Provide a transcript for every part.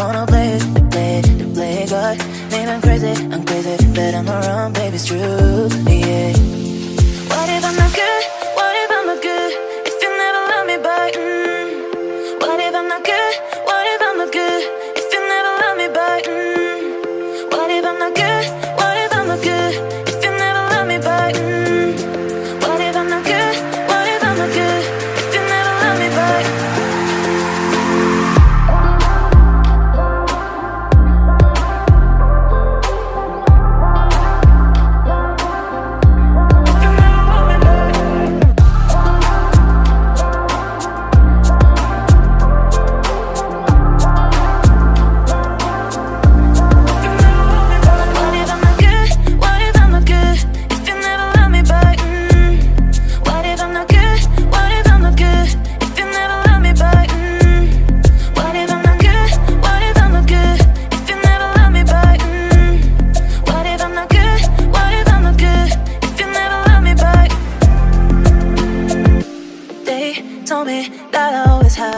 wanna play it, play it, play it. God, maybe I'm crazy, I'm crazy, but I'm around, baby, it's true, yeah. What if I'm not good?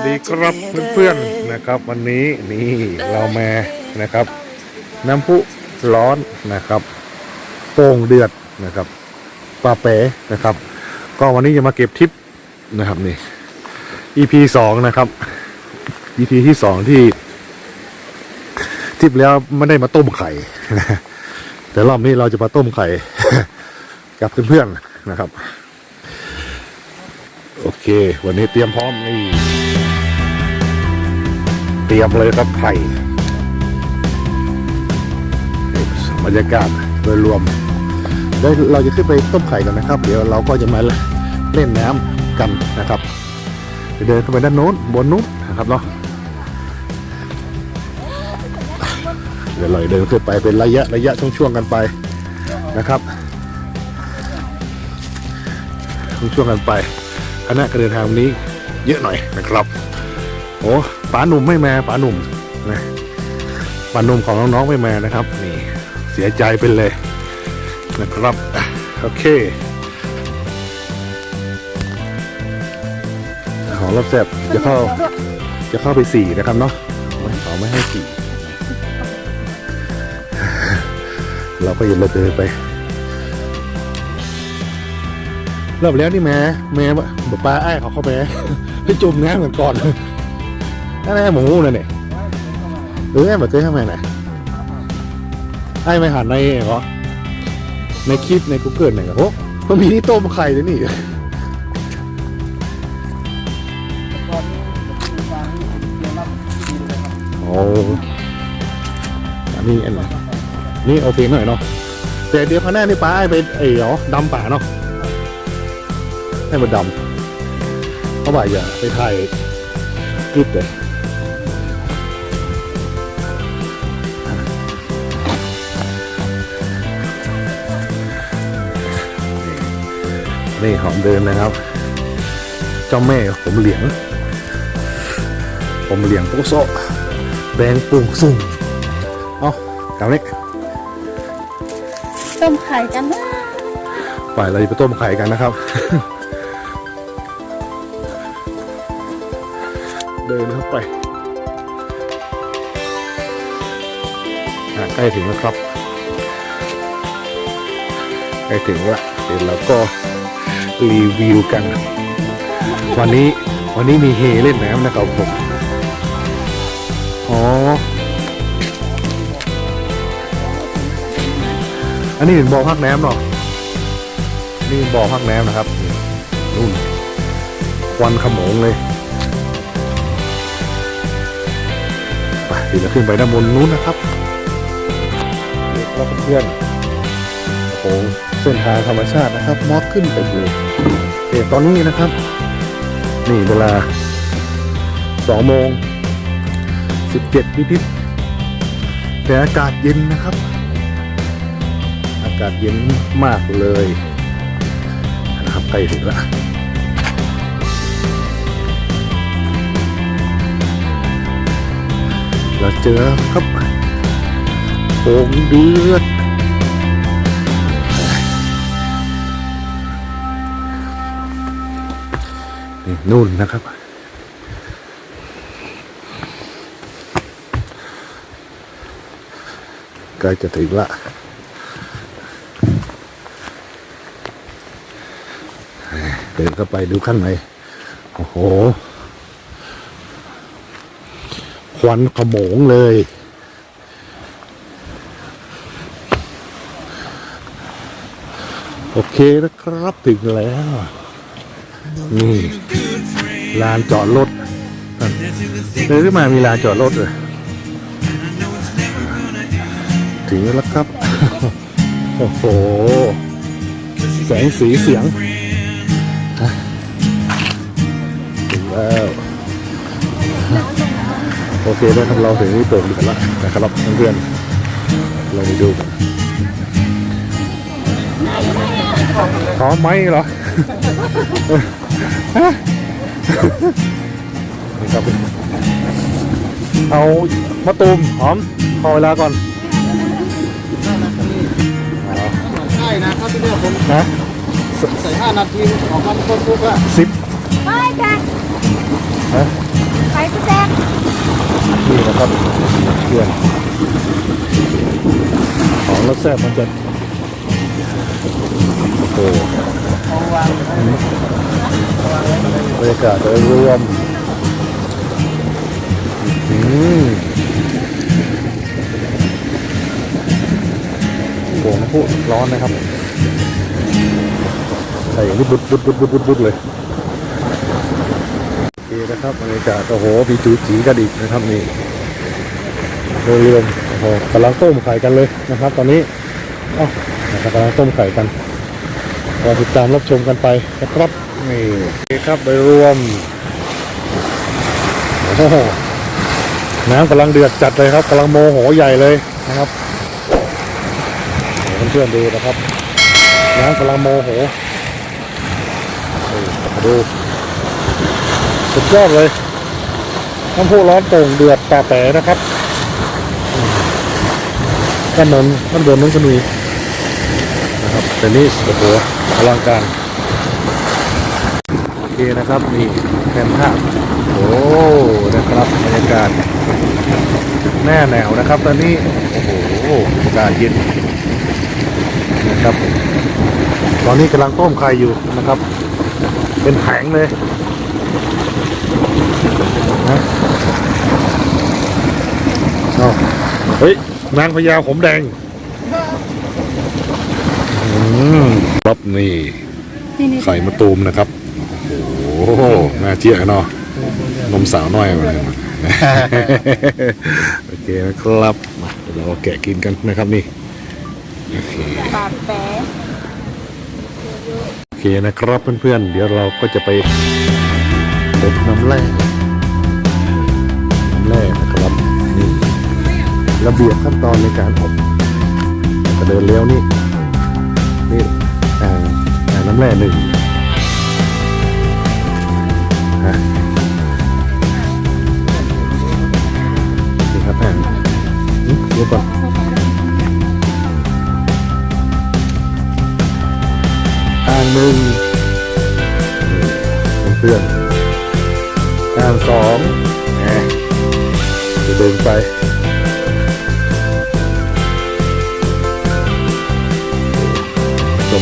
ดีครับเพื่อนๆนะครับ วันนี้นี่เรามานะครับ น้ำพุร้อนนะครับโป่งเดือดนะครับปลาเป๋นะครับ ก็วันนี้จะมาเก็บทิปนะครับนี่ EP สองนะครับ EP ที่สองที่ ทิปแล้วไม่ได้มาต้มไข่แต่รอบนี้เราจะมาต้มไข่ กับเพื่อนๆนะครับ เค วันนี้เตรียมพร้อมนี่ เตรียมเลยครับไข่บรรยากาศโดยรวมเดี๋ยวเราจะขึ้นไปต้มไข่กันนะครับ เดี๋ยวเราก็จะมาเล่นน้ำกันนะครับเดี๋ยวเดินขึ้นไปด้านโน้นบนนู้นนะครับเนาะเดี๋ยวเราเดินขึ้นไปเป็นระยะระยะช่วงๆกันไปนะครับช่วงๆกันไป คณะการเดินทางวันนี้เยอะหน่อยนะครับโอ้ป๋าหนุ่มไม่มาป๋าหนุ่มนะป๋าหนุ่มของน้องๆไม่มานะครับ นี่เสียใจเป็นเลยนะครับโอเคของรับแซบจะเข้าจะเข้าไปสี่นะครับเนาะไม่ขาไม่ให้สี่เราก็อยันเราเดินไป รอบแล้วนี่แม่แม่บป้าไอ้เขาเข้าไปไปจุ่มน้ำเหมือนก่อนนั่นแหละหมูนั่นเนี่ยหรือไอ้แบบเต้ทำไมน่ะไอ้ไม่หันในเหรอในคลิปใน Google เนี่ยโอ้มันมีที่ต้มไข่ด้วยนี่โอ้อันนี้อันไหนนี่โอเคหน่อยเนาะแต่เดี๋ยวพอหน้านี่ป้าไอ้ไปไอ้เหรอดำป่าเนาะ ให้มันดำเขาบอกอย่าไปถ่ายคลิปเลยนี่หอมเดินนะครับ เจ้าแม่ผมเหลียง ผมเหลียงโปโซะแดงปุงสุ่งเอากลับนี้ต้มไข่กันนะฝ่ายเราจะไปต้มไข่กันนะครับ เดินเข้าไปใกล้ถึงแล้วครับใกล้ถึงละเดี๋ยวเราก็รีวิวกัน วันนี้วันนี้มีเฮเล่นน้ำนะครับผมอ๋อ อันนี้เป็นบ่อพักน้ำเนาะนี่บ่อพักน้ำนะครับนี่นู่นควันขโมงเลย ดี๋ยวเราขึ้นไปด้านบนนู้นนะครับเด็กและเพื่อนโอ้โหเส้นทางธรรมชาตินะครับมอดขึ้นเต็มเลยเอตอนนี้นะครับ นี่เวลาสองโมงสิบเจ็ดนิดๆแต่อากาศเย็นนะครับ อากาศเย็นมากเลยนะครับใกล้ถึงแล้ว เราเจอครับโป่งเดือดนี่นู่นนะครับ ใกล้จะถึงละเดินเข้าไปดูข้างในโอ้โห ควันขโมงเลย โอเคนะครับถึงแล้ว นี่ลานจอดรถเดินขึ้นมามีลานจอดรถเลยถึงแล้วครับ โอ้โห แสงสีเสียงถึงแล้ว โอเคนะครับเราถึงที่โป่งเดือนแล้วนะครับเพื่อนๆเราไปดูกันพร้อมไหมเหรอนี่ครับเอามะตูมหอมขอเวลาก่อนใช่นะครับพี่เนี่ยผมนะใส่ห้านาทีออกมาคนปุ๊บอะสิบไปจ้ะนะไปกูแจ๊ก นะครับเพื่อนของรสแซ่บมันจะโอ้โหบรรยากาศโดยรวมอืมโป่งน้ำพุร้อนนะครับใส่อย่างนี้บุดบุดบุดบุดบุดบุดเลยโอเคนะครับบรรยากาศโอ้โหมีจูจีกันอีกนะครับนี่ โดยรวมโอ้โหกำลังต้มไข่กันเลยนะครับ ตอนนี้เอ้านะครับกำลังต้มไข่กันรอติดตามรับชมกันไปนะครับนี่ครับโดยรวมโอ้โหน้ำกำลังเดือดจัดเลยครับกำลังโมโหใหญ่เลยนะครับเพื่อนๆดูนะครับน้ำกำลังโมโหดูสุดยอดเลยน้ำพุร้อนโป่งเดือดตาแต่นะครับ ด้านนนด้านบนนั้นก็มีนะครับแต่นี่โอ้โหอลังการโอเคนะครับนี่แผนภาพโอ้นะครับบรรยากาศแน่แนวนะครับ ตอนนี้โอ้โหอากาศเย็นนะครับ ตอนนี้กำลังต้มไข่อยู่นะครับ เป็นแผงเลยนะเอาเฮ้ย นางพญาผมแดงอืมครับนี่ไข่มะตูมนะครับ โอ้โหน่าเจี๊ยเนาะนมสาวน้อยมาเลยมาโอเคนะครับมาเดี๋ยวเราแกะกินกันนะครับนี่โอเคปากแปะโอเคนะครับเพื่อนๆ เดี๋ยวเราก็จะไปอบน้ำแร่น้ำแร่นะครับนี่ ระเบียบขั้นตอนในการอบก็เดินเลี้ยวนี่นี่อ่าน้ำแร่หนึ่งนี่ครับอ่างอืมเดี๋ยวก่อนอ่างหนึ่งเพื่อนอ่างสองจะเดินไป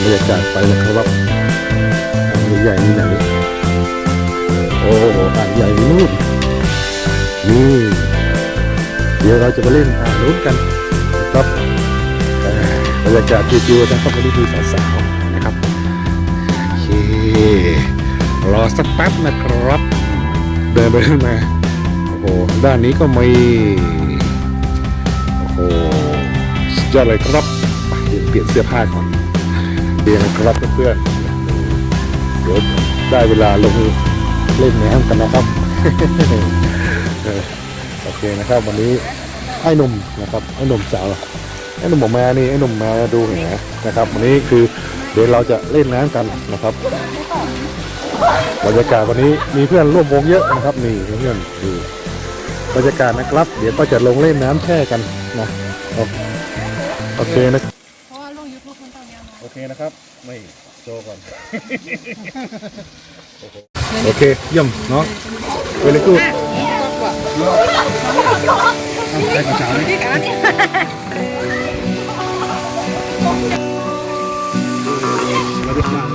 บรรยากาศไปนะครับอ่างใหญ่ๆนี่ไหนโอ้โหอ่างใหญ่นู่นนี่เดี๋ยวเราจะไปเล่นอ่างนู้นกันนะครับบรรยากาศจิวๆนะครับวันนี้มีสาวๆนะครับโอเครอสักแป๊บนะครับ เดินไปขึ้นมาโอ้โหด้านนี้ก็มีโอ้โหสุดยอดเลยครับไปเปลี่ยนเสื้อผ้าก่อน ดี๋ยวนะครับเพื่อนๆเดี๋ยวได้เวลาลงเล่นน้ำกันนะครับโอเคนะครับ วันนี้ไอ้หนุ่มนะครับไอ้หนุ่มสาวไอ้หนุ่มบอกมานี่ไอ้หนุ่มมาดูแหนนะครับ วันนี้คือเดี๋ยวเราจะเล่นน้ำกันนะครับบรรยากาศวันนี้มีเพื่อนร่วมวงเยอะนะครับนี่เพื่อนดูบรรยากาศนะครับ เดี๋ยวก็จะลงเล่นน้ำแช่กันนะโอโอเคนะ เพราะว่าลงยูทูบค นตอนนี้โอเคนะครับไม่โชว์ก่อน โอเคเยี่ยมเนาะเวลกูดได้กระเช้าเล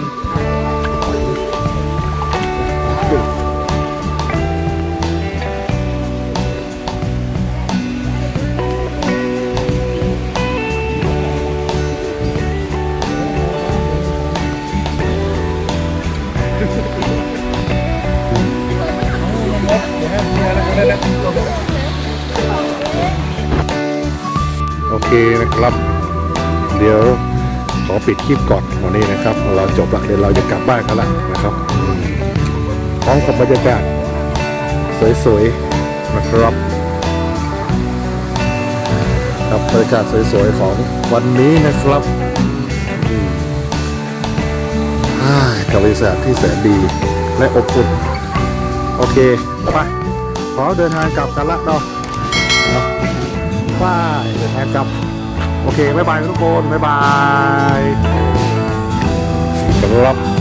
ย โอเคนะครับ เดี๋ยวขอปิดคลิปก่อนวันนี้นะครับ เราจบละเดี๋ยวเราจะกลับบ้านกันละนะครับอืมพร้อมกับบรรยากาศสวยๆนะครับกับบรรยากาศสวยๆของวันนี้นะครับอืมกับบรรยากาศที่แสนดีและอบอุ่นโอเคไปขอเดินทางกลับกันละเนาะ เนาะบายเดินทนกลับ โอเค บ๊ายบายทุกคน บ๊ายบายสำหรับ